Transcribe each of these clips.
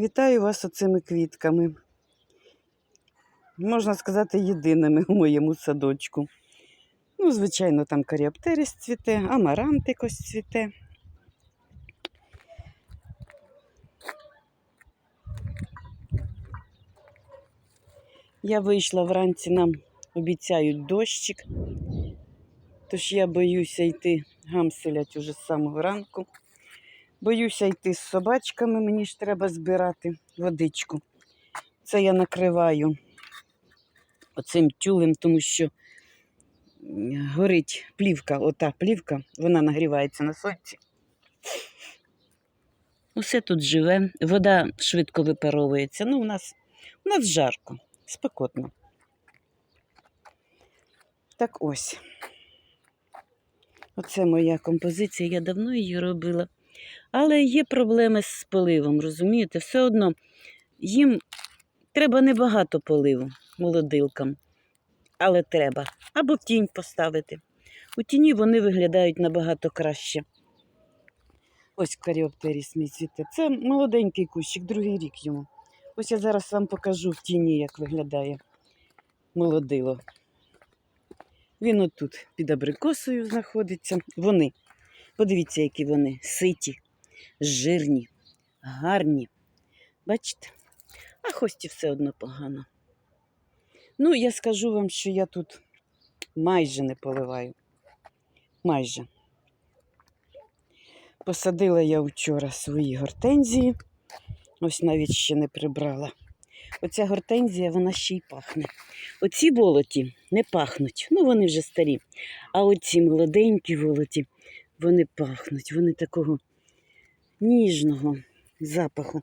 Вітаю вас оцими квітками. Можна сказати, єдиними у моєму садочку. Ну, звичайно, там каріоптерис цвіте, амарантик ось цвіте. Я вийшла вранці, нам обіцяють дощик, тож я боюся йти гамселять уже з самого ранку. Боюся йти з собачками, мені ж треба збирати водичку. Це я накриваю оцим тюлем, тому що горить плівка, ота плівка, вона нагрівається на сонці. Усе тут живе, вода швидко випаровується. Ну, у нас, у нас жарко, спекотно. Так ось. Оце моя композиція, я давно її робила. Але є проблеми з поливом, розумієте? Все одно їм треба небагато поливу молодилкам, але треба. Або тінь поставити. У тіні вони виглядають набагато краще. Ось каріоптеріс мій цвіте. Це молоденький кущик, другий рік йому. Ось я зараз вам покажу в тіні, як виглядає молодило. Він отут під абрикосою знаходиться. Вони. Подивіться, які вони ситі, жирні, гарні. Бачите? А хості все одно погано. Ну, я скажу вам, що я тут майже не поливаю. Майже. Посадила я вчора свої гортензії. Ось навіть ще не прибрала. Оця гортензія, вона ще й пахне. Оці болоті не пахнуть. Ну, вони вже старі. А оці молоденькі волоті, вони пахнуть. Вони такого ніжного запаху.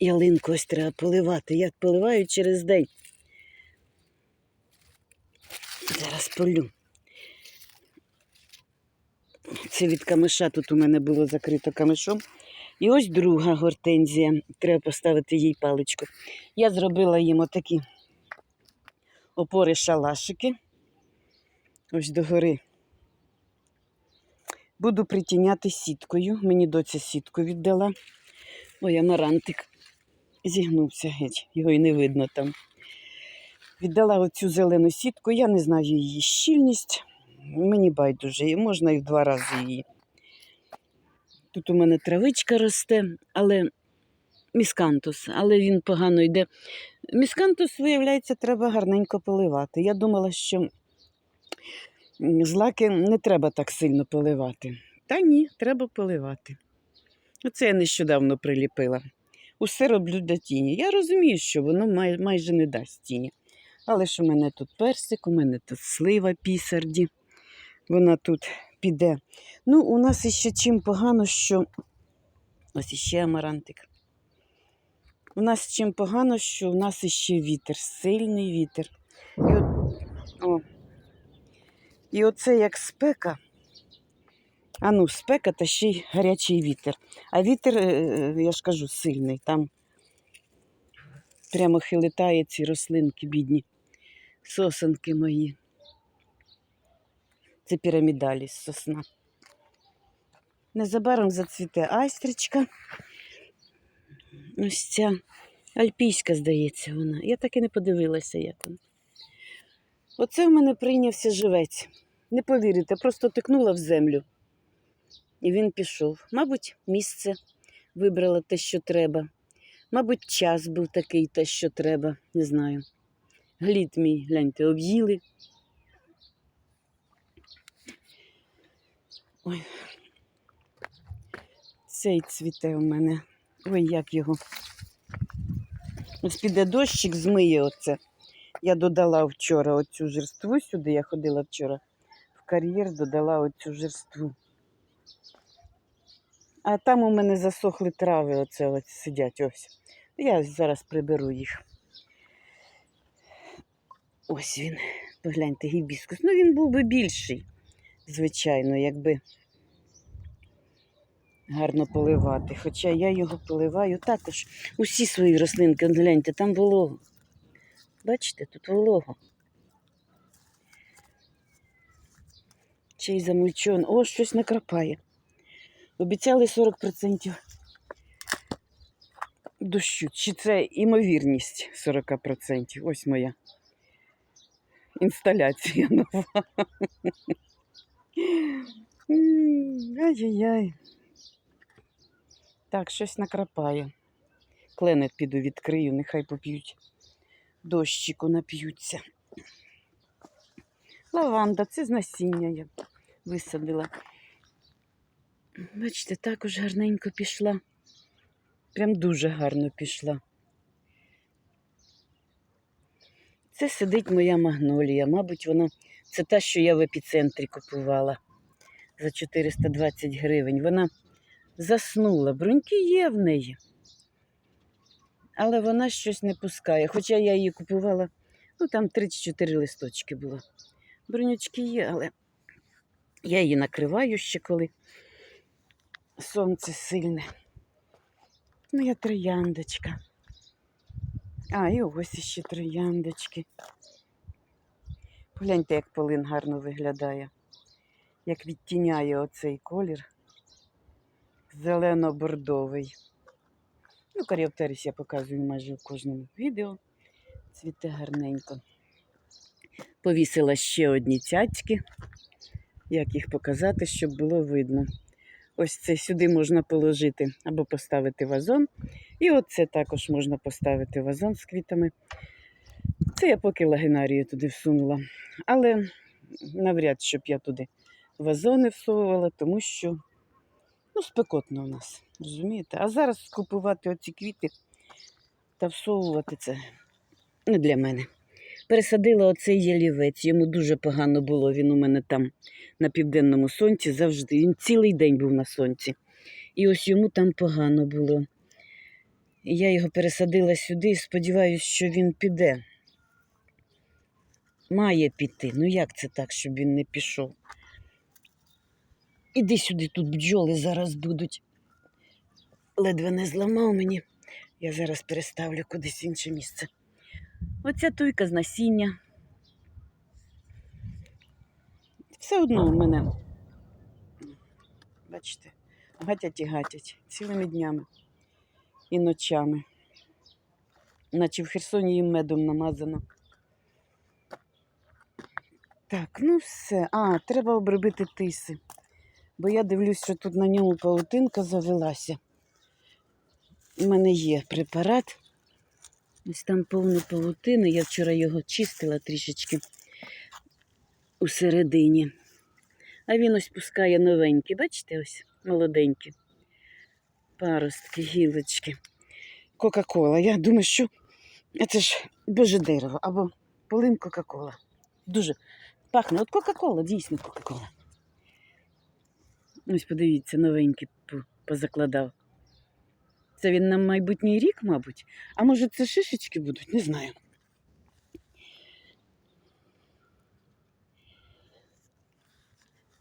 Ялинку ось треба поливати. Я поливаю через день. Зараз полю. Це від камиша тут у мене було закрито камишом. І ось друга гортензія. Треба поставити їй паличку. Я зробила їм отакі опори шалашики. Ось догори. Буду притіняти сіткою. Мені доця сітку віддала. Ой, амарантик зігнувся геть, його і не видно там. Віддала оцю зелену сітку, я не знаю її щільність. Мені байдуже, можна і в два рази її. Тут у мене травичка росте, але міскантус, але він погано йде. Міскантус, виявляється, треба гарненько поливати. Я думала, що злаки не треба так сильно поливати. Та ні, треба поливати. Оце я нещодавно приліпила. Усе роблю для тіні. Я розумію, що воно май, майже не дасть тіні. Але ж у мене тут персик, у мене тут слива пісарді. Вона тут піде. Ну, у нас іще чим погано, що. Ось іще амарантик. У нас чим погано, що у нас іще вітер, сильний вітер. І, от... І оце як спека. А ну, спека та ще й гарячий вітер. А вітер, е, я ж кажу, сильний. Там прямо хилитає ці рослинки, бідні, сосенки мої. Це пірамідаліс сосна. Незабаром зацвіте айстричка. Ось ця альпійська, здається, вона. Я так і не подивилася, як вона. Оце в мене прийнявся живець. Не повірите, просто тикнула в землю. І він пішов. Мабуть, місце вибрала те, що треба. Мабуть, час був такий, те, що треба, не знаю. Глід мій, гляньте, об'їли. Ой. Цей цвіте у мене. Ой, як його. Ось піде дощик, змиє оце. Я додала вчора оцю жерству сюди. Я ходила вчора в кар'єр, додала оцю жерству. А там у мене засохли трави, оце ось сидять ось. Я зараз приберу їх. Ось він. Погляньте, гібіскус. Ну, він був би більший, звичайно, якби гарно поливати. Хоча я його поливаю також. Усі свої рослинки, гляньте, там волого. Бачите, тут волого. Ще й замульчон. О, щось накрапає. Обіцяли 40%. дощу. Чи це імовірність 40%? Ось моя інсталяція нова. Ай-яй-яй. Так, щось накрапає. Кленет піду відкрию, нехай поп'ють. Дощику нап'ються. Лаванда, це з насіння я висадила. Бачите, також гарненько пішла. Прям дуже гарно пішла. Це сидить моя магнолія. Мабуть, вона це та, що я в епіцентрі купувала за 420 гривень. Вона заснула. Бруньки є в неї. Але вона щось не пускає. Хоча я її купувала, ну там 34 листочки було. Брунючки є, але я її накриваю ще коли сонце сильне. Моя трояндочка. А, і ось іще трояндочки. Погляньте, як полин гарно виглядає. Як відтіняє оцей колір. Зелено-бордовий. Ну, каріоптерис я показую майже в кожному відео. Цвіте гарненько. Повісила ще одні цяцьки. Як їх показати, щоб було видно. Ось це сюди можна положити або поставити вазон. І оце також можна поставити вазон з квітами. Це я поки лагенарію туди всунула. Але навряд, щоб я туди вазони всовувала, тому що ну, спекотно у нас, розумієте? А зараз купувати оці квіти та всовувати це не для мене. Пересадила оцей ялівець, йому дуже погано було. Він у мене там на південному сонці завжди. Він цілий день був на сонці. І ось йому там погано було. Я його пересадила сюди і сподіваюся, що він піде. Має піти. Ну як це так, щоб він не пішов? Іди сюди, тут бджоли зараз будуть. Ледве не зламав мені. Я зараз переставлю кудись інше місце. Оця туйка з насіння. Все одно у мене, бачите, гатять і гатять цілими днями і ночами. Наче в Херсоні їм медом намазано. Так, ну все. А, треба обробити тиси. Бо я дивлюсь, що тут на ньому паутинка завелася. У мене є препарат. Ось там повно павутини. Я вчора його чистила трішечки у середині. А він ось пускає новенькі, бачите, ось молоденькі. Паростки, гілочки. Кока-кола. Я думаю, що це ж боже дерево або полин Кока-кола. Дуже пахне. От Кока-кола, дійсно Кока-кола. Ось подивіться, новенькі позакладав. Це він на майбутній рік, мабуть. А може це шишечки будуть, не знаю.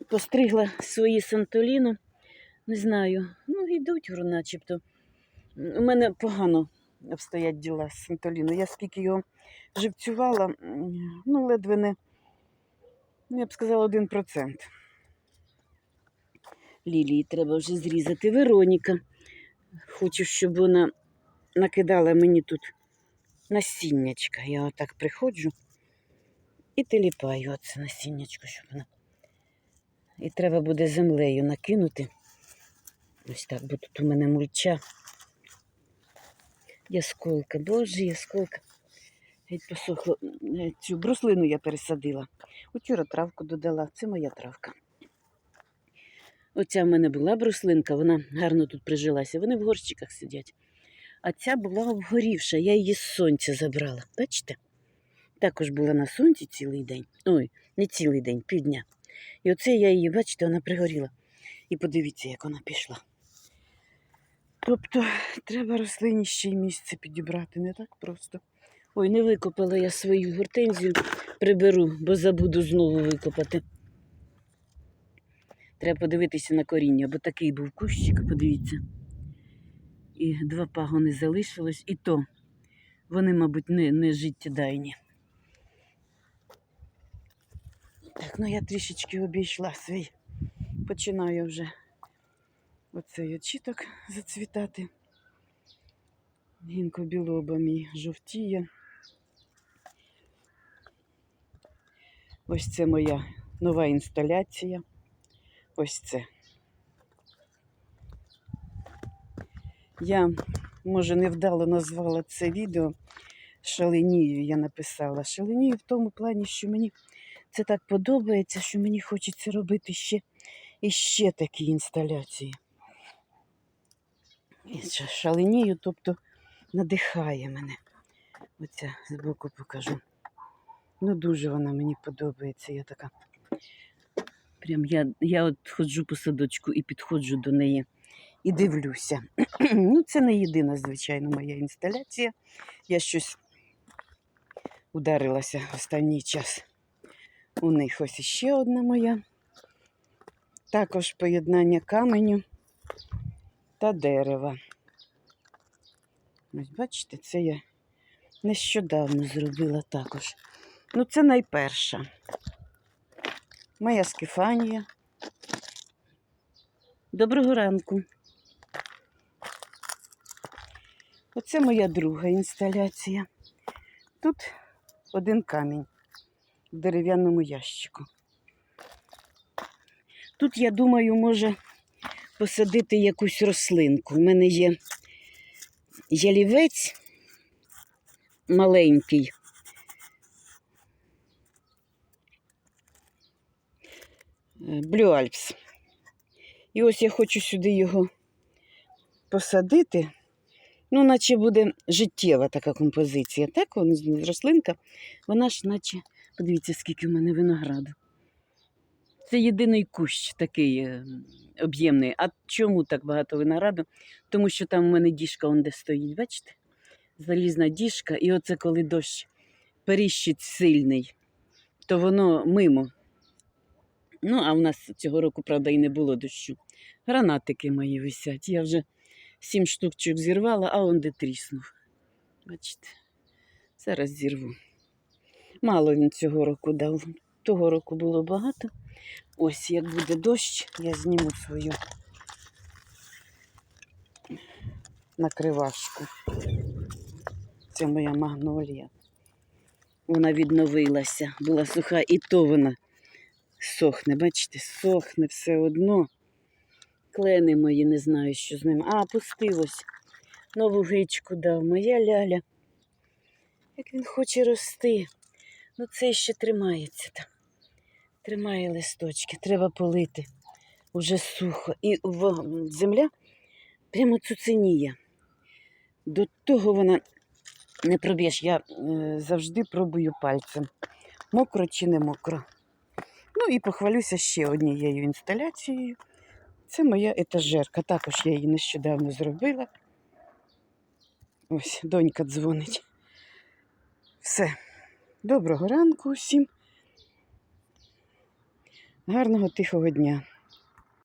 Постригла свої сантоліно, не знаю. Ну, йдуть начебто. У мене погано обстоять діла з сантоліно. Я скільки його живцювала, ну, ледве не, ну, я б сказала, один процент. Лілії треба вже зрізати. Вероніка. Хочу, щоб вона накидала мені тут насіннячка. Я отак приходжу і теліпаю оце насіннячко, щоб вона. І треба буде землею накинути. Ось так, бо тут у мене мульча. Ясколка, боже, ясколка. Геть посохло. Цю бруслину я пересадила. Учора травку додала. Це моя травка. Оця в мене була бруслинка, вона гарно тут прижилася. Вони в горщиках сидять. А ця була обгорівша, я її з сонця забрала. Бачите? Також була на сонці цілий день. Ой, не цілий день, півдня. І оце я її, бачите, вона пригоріла. І подивіться, як вона пішла. Тобто треба рослині ще й місце підібрати, не так просто. Ой, не викопала я свою гортензію, приберу, бо забуду знову викопати. Треба подивитися на коріння, бо такий був кущик, подивіться. І два пагони залишилось, і то вони, мабуть, не, не життєдайні. Так, ну я трішечки обійшла свій. Починаю вже оцей очіток зацвітати. Гінко білоба мій жовтіє. Ось це моя нова інсталяція. Ось це. Я, може, невдало назвала це відео шаленію, я написала. Шаленію в тому плані, що мені це так подобається, що мені хочеться робити ще і ще такі інсталяції. І шаленію, тобто надихає мене. Оця збоку покажу. Ну, дуже вона мені подобається. Я така. Прям я, я от ходжу по садочку і підходжу до неї і дивлюся. ну, це не єдина, звичайно, моя інсталяція. Я щось ударилася останній час. У них ось іще одна моя. Також поєднання каменю та дерева. Ось бачите, це я нещодавно зробила також. Ну, це найперша. Моя Скефанія. Доброго ранку. Оце моя друга інсталяція. Тут один камінь в дерев'яному ящику. Тут, я думаю, може посадити якусь рослинку. У мене є ялівець маленький. Блю Альпс. І ось я хочу сюди його посадити. Ну, наче буде життєва така композиція. Так, вона рослинка, вона ж наче, подивіться, скільки в мене винограду. Це єдиний кущ такий е, об'ємний. А чому так багато винограду? Тому що там у мене діжка он де стоїть, бачите? Залізна діжка, і оце коли дощ періщить сильний, то воно мимо. Ну, а в нас цього року, правда, і не було дощу. Гранатики мої висять. Я вже сім штучок зірвала, а он де тріснув. Бачите, зараз зірву. Мало він цього року дав. Того року було багато. Ось як буде дощ, я зніму свою накривашку. Це моя магнолія. Вона відновилася, була суха, і то вона сохне, бачите, сохне все одно. Клени мої, не знаю, що з ними. А, пустилось. Нову гичку дав, моя ляля. Як він хоче рости. Ну, це ще тримається там. Тримає листочки, треба полити. Уже сухо. І земля прямо цуценіє. До того вона не проб'єш. Я е, завжди пробую пальцем. Мокро чи не мокро. Ну і похвалюся ще однією інсталяцією. Це моя етажерка. Також я її нещодавно зробила. Ось, донька дзвонить. Все. Доброго ранку усім. Гарного тихого дня.